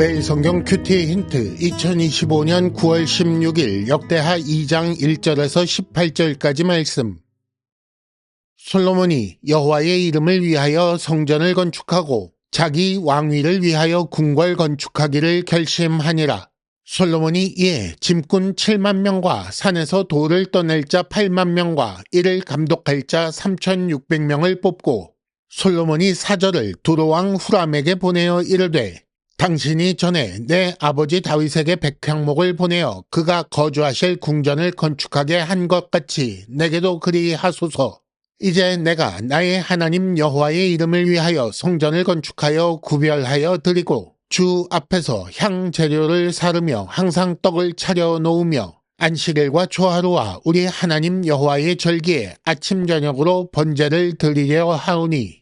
매일 성경 큐티 힌트 2025년 9월 16일 역대하 2장 1절에서 18절까지 말씀 솔로몬이 여호와의 이름을 위하여 성전을 건축하고 자기 왕위를 위하여 궁궐 건축하기를 결심하니라. 솔로몬이 이에 짐꾼 7만 명과 산에서 돌을 떠낼 자 8만 명과 이를 감독할 자 3,600명을 뽑고 솔로몬이 사절을 두로왕 후람에게 보내어 이르되 당신이 전에 내 아버지 다윗에게 백향목을 보내어 그가 거주하실 궁전을 건축하게 한 것 같이 내게도 그리 하소서. 이제 내가 나의 하나님 여호와의 이름을 위하여 성전을 건축하여 구별하여 드리고 주 앞에서 향 재료를 사르며 항상 떡을 차려 놓으며 안식일과 초하루와 우리 하나님 여호와의 절기에 아침 저녁으로 번제를 드리려 하오니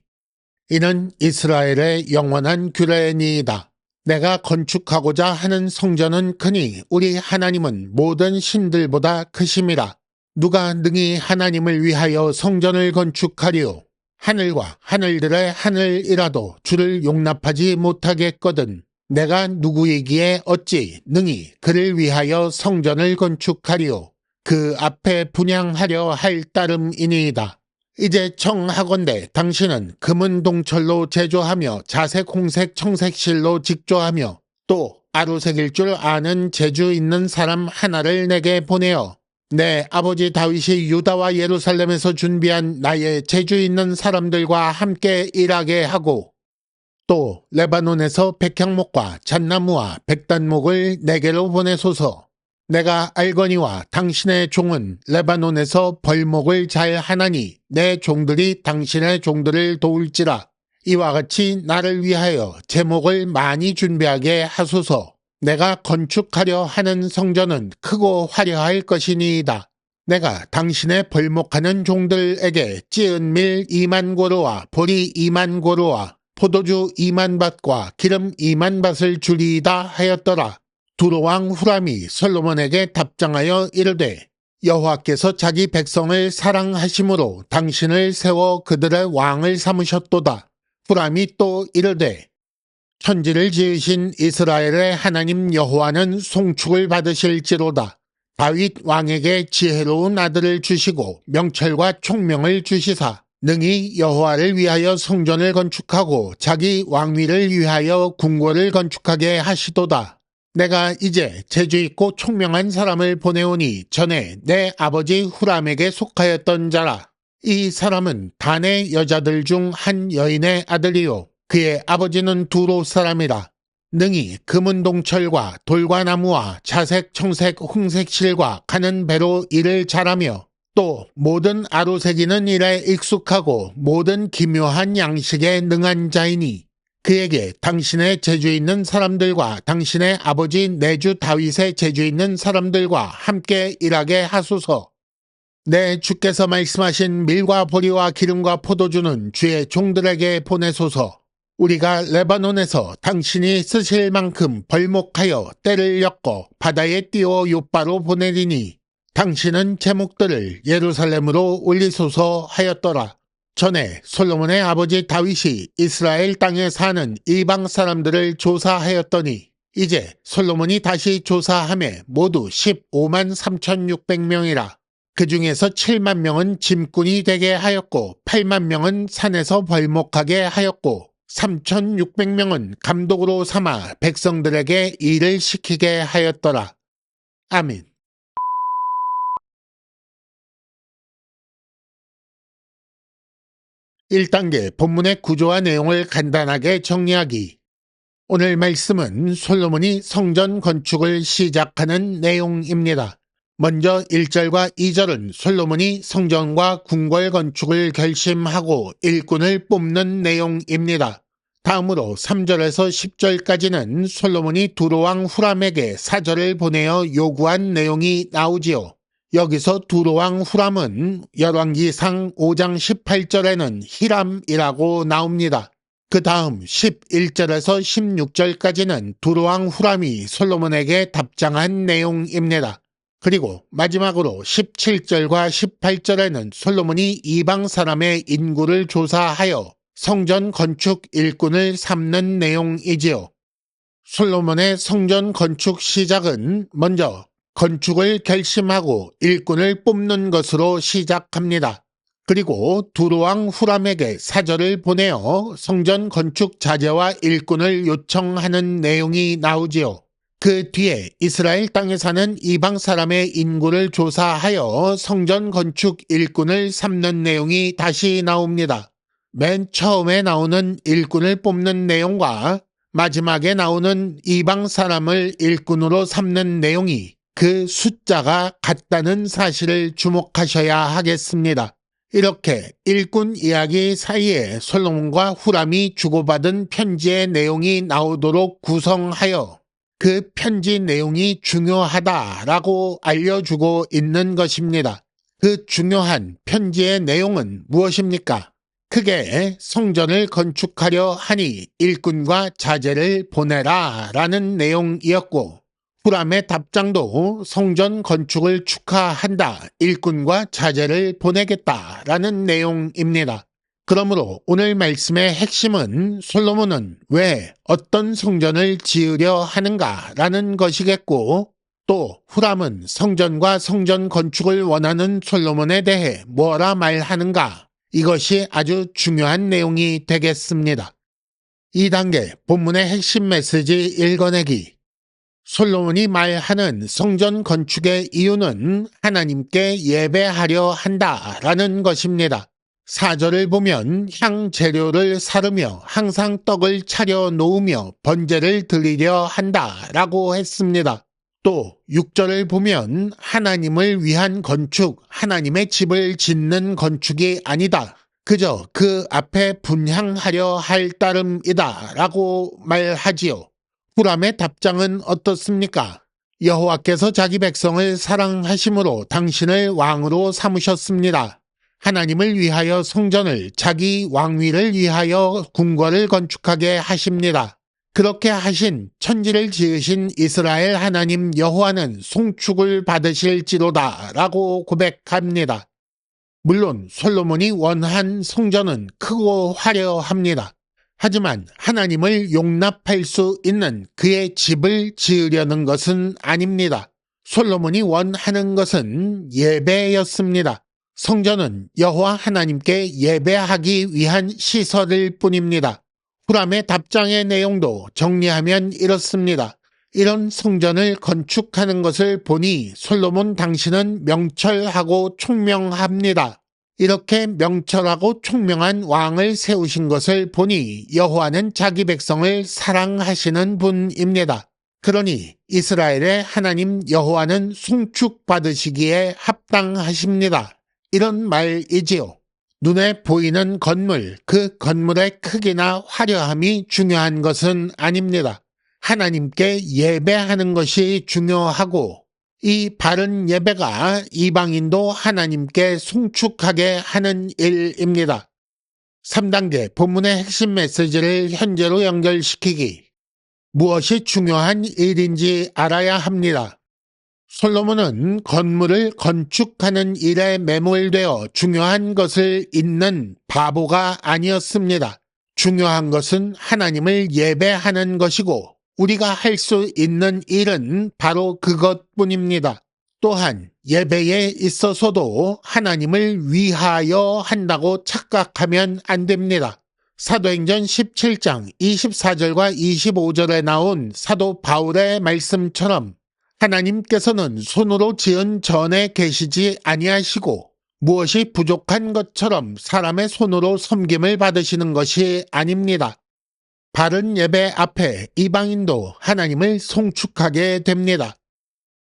이는 이스라엘의 영원한 규례니이다. 내가 건축하고자 하는 성전은 크니 우리 하나님은 모든 신들보다 크심이라. 누가 능히 하나님을 위하여 성전을 건축하리요. 하늘과 하늘들의 하늘이라도 주를 용납하지 못하겠거든. 내가 누구이기에 어찌 능히 그를 위하여 성전을 건축하리요. 그 앞에 분양하려 할 따름이니이다. 이제 청하건대 당신은 금은 동철로 제조하며 자색 홍색 청색실로 직조하며 또 아루색일 줄 아는 재주 있는 사람 하나를 내게 보내어 내 아버지 다윗이 유다와 예루살렘에서 준비한 나의 재주 있는 사람들과 함께 일하게 하고 또 레바논에서 백향목과 잣나무와 백단목을 내게로 보내소서 내가 알거니와 당신의 종은 레바논에서 벌목을 잘 하나니 내 종들이 당신의 종들을 도울지라 이와 같이 나를 위하여 제목을 많이 준비하게 하소서 내가 건축하려 하는 성전은 크고 화려할 것이니이다. 내가 당신의 벌목하는 종들에게 찌은 밀 2만 고로와 보리 2만 고로와 포도주 2만 밭과 기름 2만 밭을 주리이다 하였더라. 두로왕 후람이 솔로몬에게 답장하여 이르되 여호와께서 자기 백성을 사랑하심으로 당신을 세워 그들의 왕을 삼으셨도다. 후람이 또 이르되 천지를 지으신 이스라엘의 하나님 여호와는 송축을 받으실지로다. 다윗 왕에게 지혜로운 아들을 주시고 명철과 총명을 주시사 능히 여호와를 위하여 성전을 건축하고 자기 왕위를 위하여 궁궐을 건축하게 하시도다. 내가 이제 재주 있고 총명한 사람을 보내오니 전에 내 아버지 후람에게 속하였던 자라. 이 사람은 단의 여자들 중 한 여인의 아들이요. 그의 아버지는 두로 사람이라. 능히 금은동철과 돌과 나무와 자색, 청색, 홍색 실과 가는 배로 일을 잘하며 또 모든 아로새기는 일에 익숙하고 모든 기묘한 양식에 능한 자이니 그에게 당신의 재주 있는 사람들과 당신의 아버지 내주 다윗의 재주 있는 사람들과 함께 일하게 하소서. 내 주께서 말씀하신 밀과 보리와 기름과 포도주는 주의 종들에게 보내소서. 우리가 레바논에서 당신이 쓰실 만큼 벌목하여 때를 엮어 바다에 띄워 요바로 보내리니 당신은 제목들을 예루살렘으로 올리소서 하였더라. 전에 솔로몬의 아버지 다윗이 이스라엘 땅에 사는 이방 사람들을 조사하였더니 이제 솔로몬이 다시 조사함에 모두 15만 3,600명이라. 그 중에서 7만 명은 짐꾼이 되게 하였고 8만 명은 산에서 벌목하게 하였고 3,600명은 감독으로 삼아 백성들에게 일을 시키게 하였더라. 아멘. 1단계 본문의 구조와 내용을 간단하게 정리하기. 오늘 말씀은 솔로몬이 성전 건축을 시작하는 내용입니다. 먼저 1절과 2절은 솔로몬이 성전과 궁궐 건축을 결심하고 일꾼을 뽑는 내용입니다. 다음으로 3절에서 10절까지는 솔로몬이 두로왕 후람에게 사절을 보내어 요구한 내용이 나오지요. 여기서 두로왕 후람은 열왕기상 5장 18절에는 히람이라고 나옵니다. 그 다음 11절에서 16절까지는 두로왕 후람이 솔로몬에게 답장한 내용입니다. 그리고 마지막으로 17절과 18절에는 솔로몬이 이방 사람의 인구를 조사하여 성전 건축 일꾼을 삼는 내용이지요. 솔로몬의 성전 건축 시작은 먼저 건축을 결심하고 일꾼을 뽑는 것으로 시작합니다. 그리고 두루왕 후람에게 사절을 보내어 성전 건축 자재와 일꾼을 요청하는 내용이 나오지요. 그 뒤에 이스라엘 땅에 사는 이방 사람의 인구를 조사하여 성전 건축 일꾼을 삼는 내용이 다시 나옵니다. 맨 처음에 나오는 일꾼을 뽑는 내용과 마지막에 나오는 이방 사람을 일꾼으로 삼는 내용이 그 숫자가 같다는 사실을 주목하셔야 하겠습니다. 이렇게 일꾼 이야기 사이에 솔로몬과 후람이 주고받은 편지의 내용이 나오도록 구성하여 그 편지 내용이 중요하다라고 알려주고 있는 것입니다. 그 중요한 편지의 내용은 무엇입니까? 크게 성전을 건축하려 하니 일꾼과 자재를 보내라 라는 내용이었고 후람의 답장도 성전 건축을 축하한다 일꾼과 자재를 보내겠다 라는 내용입니다. 그러므로 오늘 말씀의 핵심은 솔로몬은 왜 어떤 성전을 지으려 하는가 라는 것이겠고 또 후람은 성전과 성전 건축을 원하는 솔로몬에 대해 뭐라 말하는가 이것이 아주 중요한 내용이 되겠습니다. 2단계 본문의 핵심 메시지 읽어내기 솔로몬이 말하는 성전 건축의 이유는 하나님께 예배하려 한다라는 것입니다. 사절을 보면 향 재료를 사르며 항상 떡을 차려 놓으며 번제를 드리려 한다라고 했습니다. 또 6절을 보면 하나님을 위한 건축, 하나님의 집을 짓는 건축이 아니다. 그저 그 앞에 분향하려 할 따름이다 라고 말하지요. 후람의 답장은 어떻습니까? 여호와께서 자기 백성을 사랑하심으로 당신을 왕으로 삼으셨습니다. 하나님을 위하여 성전을 자기 왕위를 위하여 궁궐을 건축하게 하십니다. 그렇게 하신 천지를 지으신 이스라엘 하나님 여호와는 송축을 받으실지로다 라고 고백합니다. 물론 솔로몬이 원한 성전은 크고 화려합니다. 하지만 하나님을 용납할 수 있는 그의 집을 지으려는 것은 아닙니다. 솔로몬이 원하는 것은 예배였습니다. 성전은 여호와 하나님께 예배하기 위한 시설일 뿐입니다. 후람의 답장의 내용도 정리하면 이렇습니다. 이런 성전을 건축하는 것을 보니 솔로몬 당신은 명철하고 총명합니다. 이렇게 명철하고 총명한 왕을 세우신 것을 보니 여호와는 자기 백성을 사랑하시는 분입니다. 그러니 이스라엘의 하나님 여호와는 송축 받으시기에 합당하십니다. 이런 말이지요. 눈에 보이는 건물, 그 건물의 크기나 화려함이 중요한 것은 아닙니다. 하나님께 예배하는 것이 중요하고 이 바른 예배가 이방인도 하나님께 송축하게 하는 일입니다. 3단계 본문의 핵심 메시지를 현재로 연결시키기. 무엇이 중요한 일인지 알아야 합니다. 솔로몬은 건물을 건축하는 일에 매몰되어 중요한 것을 잊는 바보가 아니었습니다. 중요한 것은 하나님을 예배하는 것이고 우리가 할 수 있는 일은 바로 그것뿐입니다. 또한 예배에 있어서도 하나님을 위하여 한다고 착각하면 안 됩니다. 사도행전 17장 24절과 25절에 나온 사도 바울의 말씀처럼 하나님께서는 손으로 지은 전에 계시지 아니하시고 무엇이 부족한 것처럼 사람의 손으로 섬김을 받으시는 것이 아닙니다. 바른 예배 앞에 이방인도 하나님을 송축하게 됩니다.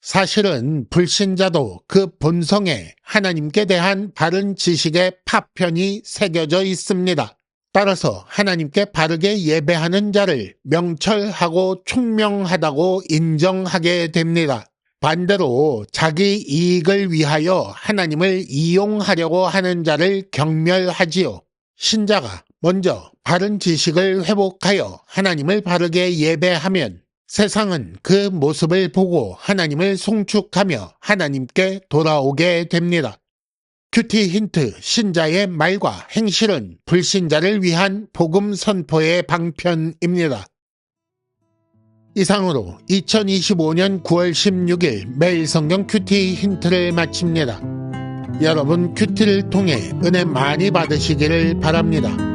사실은 불신자도 그 본성에 하나님께 대한 바른 지식의 파편이 새겨져 있습니다. 따라서 하나님께 바르게 예배하는 자를 명철하고 총명하다고 인정하게 됩니다. 반대로 자기 이익을 위하여 하나님을 이용하려고 하는 자를 경멸하지요. 신자가 먼저 바른 지식을 회복하여 하나님을 바르게 예배하면 세상은 그 모습을 보고 하나님을 송축하며 하나님께 돌아오게 됩니다. 큐티 힌트 신자의 말과 행실은 불신자를 위한 복음 선포의 방편입니다. 이상으로 2025년 9월 16일 매일 성경 큐티 힌트를 마칩니다. 여러분 큐티를 통해 은혜 많이 받으시기를 바랍니다.